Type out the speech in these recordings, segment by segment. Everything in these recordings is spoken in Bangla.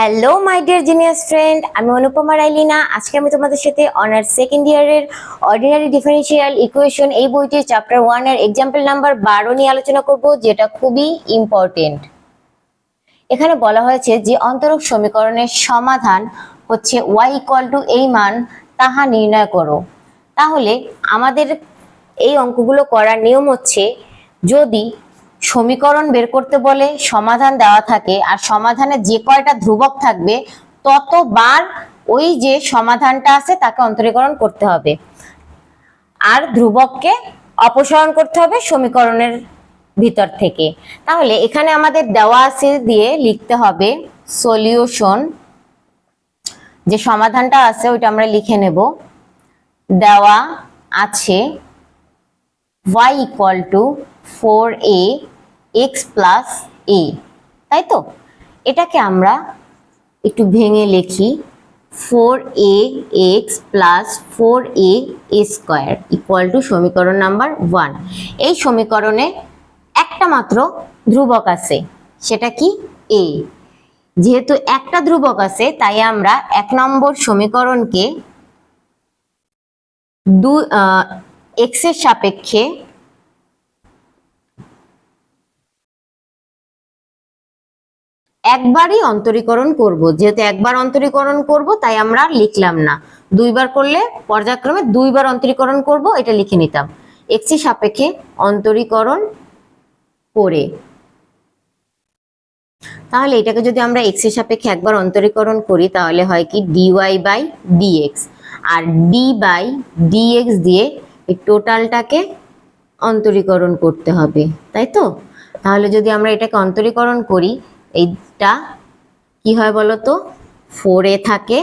Hello my dear genius friend আমি অনুপমা রাইলিনা আজকে আমি তোমাদের সাথে অনার্স সেকেন্ড ইয়ারের অর্ডিনারি ডিফারেন্সিয়াল ইকুয়েশন এই বইটির চ্যাপ্টার ওয়ানের এক্সাম্পল নাম্বার বারো নিয়ে আলোচনা করব, যেটা খুবই ইম্পর্টেন্ট এখানে বলা হয়েছে যে অন্তরক সমীকরণের সমাধান হচ্ছে ওয়াই ইকুয়াল টু এই মান তাহা নির্ণয় করো। তাহলে আমাদের এই অঙ্কগুলো করার নিয়ম হচ্ছে, যদি সমীকরণ বের করতে বলে সমাধান দেওয়া থাকে, আর সমাধানে যে কয়টা ধ্রুবক থাকবে, ততবার ওই যে সমাধানটা আছে তাকে অন্তরীকরণ করতে হবে। আর ধ্রুবককে অপসারণ করতে হবে সমীকরণের ভিতর থেকে। তাহলে এখানে আমাদের দেওয়া আছে দিয়ে লিখতে হবে সলিউশন যে সমাধানটা আছে ওইটা আমরা লিখে নেব। দেওয়া আছে y two four a x plus a তাই তো এটাকে আমরা একটু ভেঙে লিখি four a x plus four a square equal to সমীকরণ নাম্বার ওয়ান এই সমীকরণে একটা মাত্র ধ্রুবক আছে, সেটা কি? এ যেহেতু একটা ধ্রুবক আছে, তাই আমরা এক নম্বর সমীকরণকে দু এক্সের সাপেক্ষে একবারই অন্তরীকরণ করব। যেহেতু একবার অন্তরীকরণ করব, তাই আমরা লিখলাম না। দুইবার করলে পর্যায়ক্রমে দুইবার অন্তরীকরণ করব, এটা লিখে নিতাম। এক্স সাপেক্ষে অন্তরীকরণ করে। তাহলে এটাকে যদি আমরা এক্সের সাপেক্ষে একবার অন্তরীকরণ করি, তাহলে হয় কি? ডিওয়াই বাই ডিএক্স আর ডি বাই ডিএক্স দিয়ে এই টোটালটাকে অন্তরীকরণ করতে হবে, তাই তো? তাহলে যদি আমরা এটাকে অন্তরীকরণ করি এইটা কি হয় বলো তো ফোর থাকে,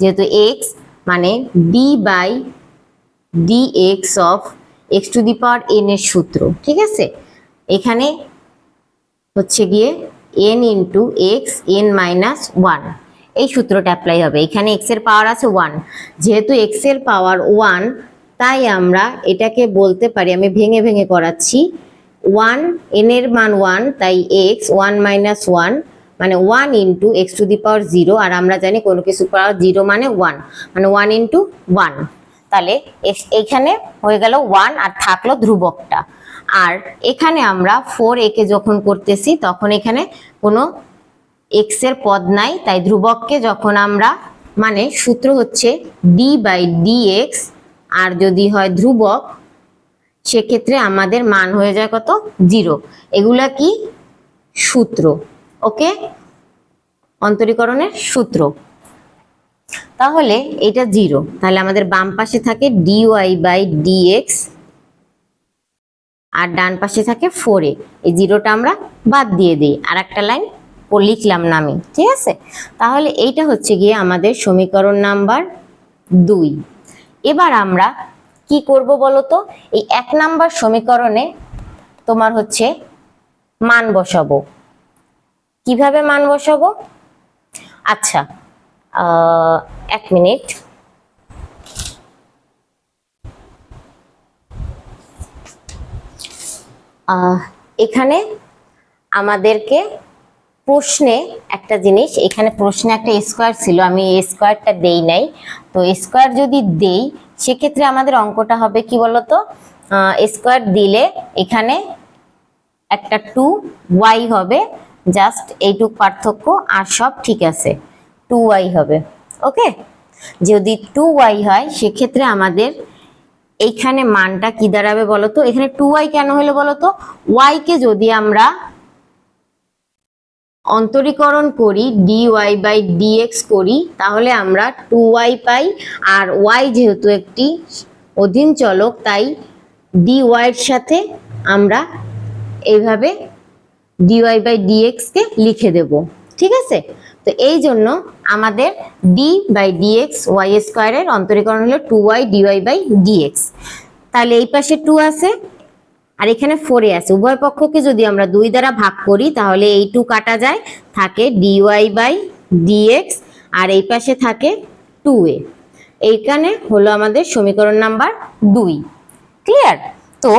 যেহেতু এক্স মানে d by d x of x to the power n এর সূত্র, ঠিক আছে? এখানে হচ্ছে গিয়ে n into x n minus one এই সূত্রটা অ্যাপ্লাই হবে। এখানে এক্সের পাওয়ার আছে ওয়ান যেহেতু এক্সের পাওয়ার ওয়ান তাই আমরা এটাকে বলতে পারি, আমি ভেঙে ভেঙে করাচ্ছি ওয়ান এন এর মান ওয়ান তাই এক্স ওয়ান মাইনাস ওয়ান মানে one into x to the power zero আর আমরা জানি কোনো কিছু পাওয়ার জিরো মানে ওয়ান মানে ওয়ান ইন্টু ওয়ান তাহলে এইখানে হয়ে গেল ওয়ান আর থাকল ধ্রুবকটা। আর এখানে আমরা ফোর একে যখন করতেছি, তখন এখানে কোনো এক্সের পদ নাই, তাই ধ্রুবককে যখন আমরা মানে সূত্র হচ্ছে ডি বাই ডি এক্স আর যদি হয় ধ্রুবক, সেক্ষেত্রে আমাদের মান হয়ে যায় কত? জিরো এগুলা কি? সূত্র। ওকে? অন্তরীকরণের সূত্র। তাহলে এটা জিরো। তাহলে আমাদের বাম পাশে থাকে ডিওয়াই বাই ডিএক্স আর ডান পাশে থাকে ফোর এ এই জিরোটা আমরা বাদ দিয়ে দিই। আর একটা লাইন লিখলাম না আমি, ঠিক আছে? তাহলে এইটা হচ্ছে গিয়ে আমাদের সমীকরণ নাম্বার দুই। এবার আমরা কি করব বলো তো এই এক নাম্বার সমীকরণে তোমার হচ্ছে মান বসাবো। কীভাবে মান বসাবো? আচ্ছা এক মিনিট। এখানে আমাদেরকে প্রশ্নে একটা জিনিস, এখানে প্রশ্নে একটা স্কোয়ার ছিল, আমি স্কোয়ারটা দেই নাই। তো স্কোয়ার যদি দেই, সেক্ষেত্রে আমাদের অঙ্কটা হবে কি বলতো? স্কোয়ার দিলে এখানে একটা টু ওয়াই হবে জাস্ট এইটুক পার্থক্য আর সব ঠিক আছে। টু ওয়াই হবে, ওকে? যদি টু ওয়াই হয়, সেক্ষেত্রে আমাদের এইখানে মানটা কি দাঁড়াবে বলতো এখানে টু ওয়াই কেন হলো বলতো ওয়াই কে যদি আমরা অন্তরীকরণ করি ডি ওয়াই বাই ডিএক্স করি, তাহলে আমরা টু ওয়াই পাই। আর ওয়াই যেহেতু একটি অধীন চলক, তাই ডি ওয়াইয়ের সাথে আমরা এইভাবে ডিওয়াই বাই ডিএক্স কে লিখে দেব, ঠিক আছে? তো এই জন্য আমাদের ডি বাই ডিএক্স ওয়াই স্কোয়ারের অন্তরীকরণ হলো two y dy by dx তাহলে এই পাশে টু আছে, আর এখানে ফোরে আছে। উভয় পক্ষকে যদি আমরা দুই দ্বারা ভাগ করি, তাহলে এই টু কাটা যায়, থাকে ডিওয়াই বাই ডিএক্স আর এই পাশে থাকে টু এ। এইখানে হলো আমাদের সমীকরণ নাম্বার দুই। ক্লিয়ার তো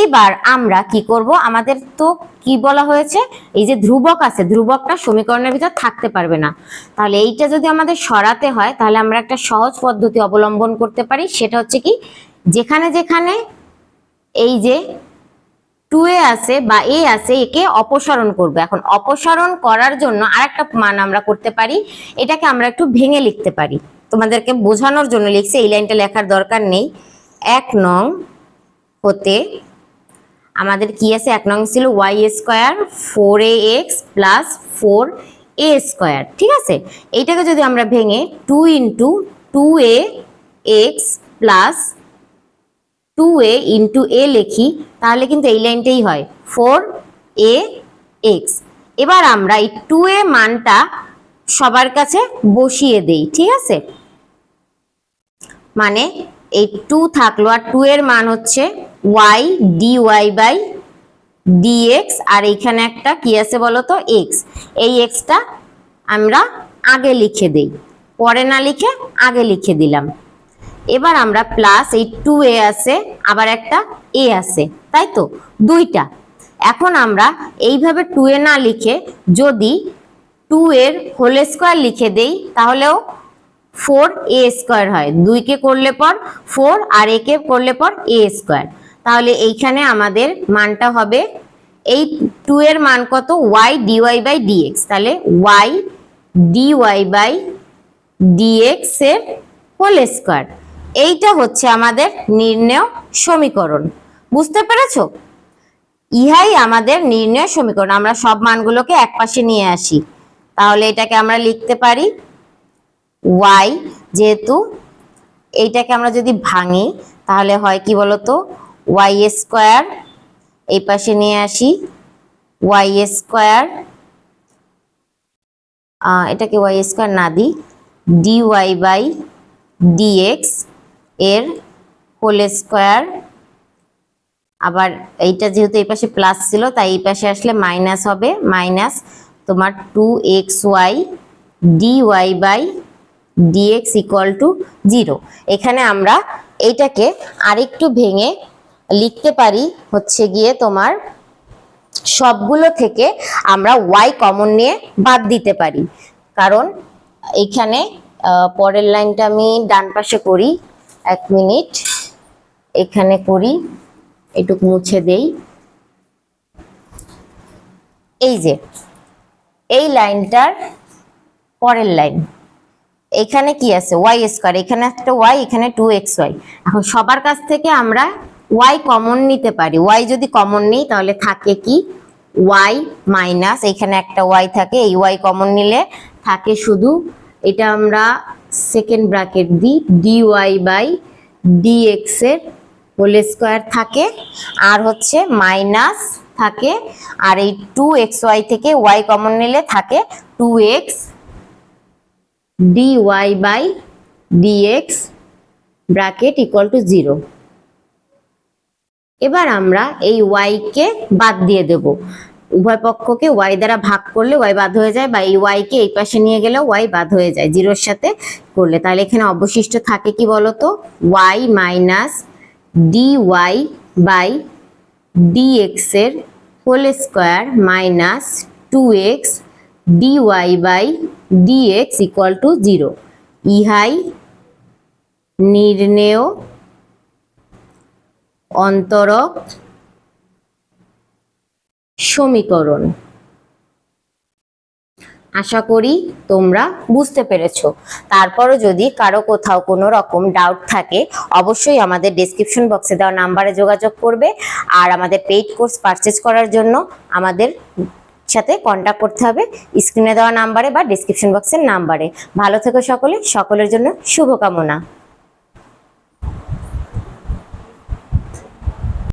এবার আমরা কি করব? আমাদের তো কি বলা হয়েছে? এই যে ধ্রুবক আছে, ধ্রুবকটা সমীকরণের ভিতর থাকতে পারবে না। তাহলে এইটা যদি আমাদের সরাতে হয়, তাহলে আমরা একটা সহজ পদ্ধতি অবলম্বন করতে পারি। সেটা হচ্ছে কি, যেখানে যেখানে এই যে টু এ আছে বা এ আছে, একে অপসারণ করবে। এখন অপসারণ করার জন্য আরেকটা মান আমরা করতে পারি। এটাকে আমরা একটু ভেঙে লিখতে পারি। তোমাদেরকে বোঝানোর জন্য লিখছি, এই লাইনটা লেখার দরকার নেই। এক নং হতে আমাদের কি আছে? এক নং ছিল y square four a x plus four a square ঠিক আছে? এইটাকে যদি আমরা ভেঙে two into two a x plus two a into a লিখি, তাহলে কিন্তু এই লাইনটাই হয় ফোর এ এক্স এবার আমরা এই টু এ মানটা সবার কাছে বসিয়ে দেই, ঠিক আছে? মানে এই টু থাকল আর টু এর মান হচ্ছে y d y by dx আর এইখানে একটা কি আছে বলতো? এক্স এই এক্সটা আমরা আগে লিখে দেই। পরে না লিখে আগে লিখে দিলাম। এবার আমরা প্লাস এই টু এ আছে, আবার একটা এ আছে, তাই তো? দুইটা। এখন আমরা এইভাবে টু এ না লিখে যদি টু এর হোল স্কোয়ার লিখে দেই, তাহলেও ফোর এ স্কোয়ার হয়। দুইকে করলে পর ফোর আর একে করলে পর এ স্কোয়ার তাহলে এইখানে আমাদের মানটা হবে এই টু এর মান কত? ওয়াই ডিওয়াই বাই ডিএক্স তাহলে ওয়াই ডিওয়াই বাই ডিএক্স এর হোল স্কোয়ার এইটা হচ্ছে আমাদের নির্ণয় সমীকরণ। বুঝতে পেরেছ? ইহাই আমাদের নির্ণয় সমীকরণ। আমরা সব মানগুলোকে একপাশে নিয়ে আসি। তাহলে এটাকে আমরা লিখতে পারি ওয়াই যেহেতু এইটাকে আমরা যদি ভাঙি, তাহলে হয় কি বলতো? ওয়াই স্কোয়ার, এই পাশে নিয়ে আসি। ওয়াই স্কোয়ার এটাকে ওয়াই স্কোয়ার না দিই ডি ওয়াই বাই ডিএক্স এর হোল স্কোয়ার। আবার এইটা যেহেতু এই পাশে প্লাস ছিল, তাই এই পাশে আসলে মাইনাস হবে, মাইনাস তোমার two x y d y by dx equal to zero এখানে আমরা এইটাকে আরেকটু ভেঙে লিখতে পারি হচ্ছে গিয়ে তোমার সবগুলো থেকে আমরা ওয়াই কমন নিয়ে বাদ দিতে পারি। কারণ এইখানে আহ, পরের লাইনটা আমি ডান পাশে করি এক মিনিট। এখানে করি একটু মুছে দেই। এই যে এই লাইনটার পরের লাইন। এখানে কি আছে? ওয়াই স্কোয়ার এখানে একটা ওয়াই এখানে টু এক্স ওয়াই এখন সবার কাছ থেকে আমরা ওয়াই কমন নিতে পারি। ওয়াই যদি কমন নিই, তাহলে থাকে কি? ওয়াই মাইনাস এখানে একটা ওয়াই থাকে, এই ওয়াই কমন নিলে থাকে শুধু, এটা আমরা সেকেন্ড ব্র্যাকেট দিই ডি ওয়াই বাই ডি এক্সের হোল স্কোয়ার থাকে, আর হচ্ছে মাইনাস থাকে, আর এই টু এক্স ওয়াই থেকে ওয়াই কমন নিলে থাকে two x dy by dx bracket equal to zero এবার আমরা এই y কে বাদ দিয়ে দেব। উভয় পক্ষকে ওয়াই দ্বারা ভাগ করলে ওয়াই বাদ হয়ে যায় বা এই y কে এই পাশে নিয়ে গেলেও ওয়াই বাদ হয়ে যায় জিরোর সাথে করলে। তাহলে এখানে অবশিষ্ট থাকে কি বলতো? Y minus d y by dx এর whole square minus two x d y by d x equal to zero ইহাই নির্ণেয় অন্তরক সমীকরণ। আশা করি তোমরা বুঝতে পেরেছ। তারপরও যদি কারও কোথাও কোনো রকম ডাউট থাকে, অবশ্যই আমাদের ডেসক্রিপশন বক্সে দেওয়া নাম্বারে যোগাযোগ করবে। আর আমাদের পেইড কোর্স পারচেজ করার জন্য আমাদের সাথে কন্ট্যাক্ট করতে হবে স্ক্রিনে দেওয়া নাম্বারে বা ডেসক্রিপশন বক্সের নাম্বারে ভালো থেকো সকলে, সকলের জন্য শুভকামনা।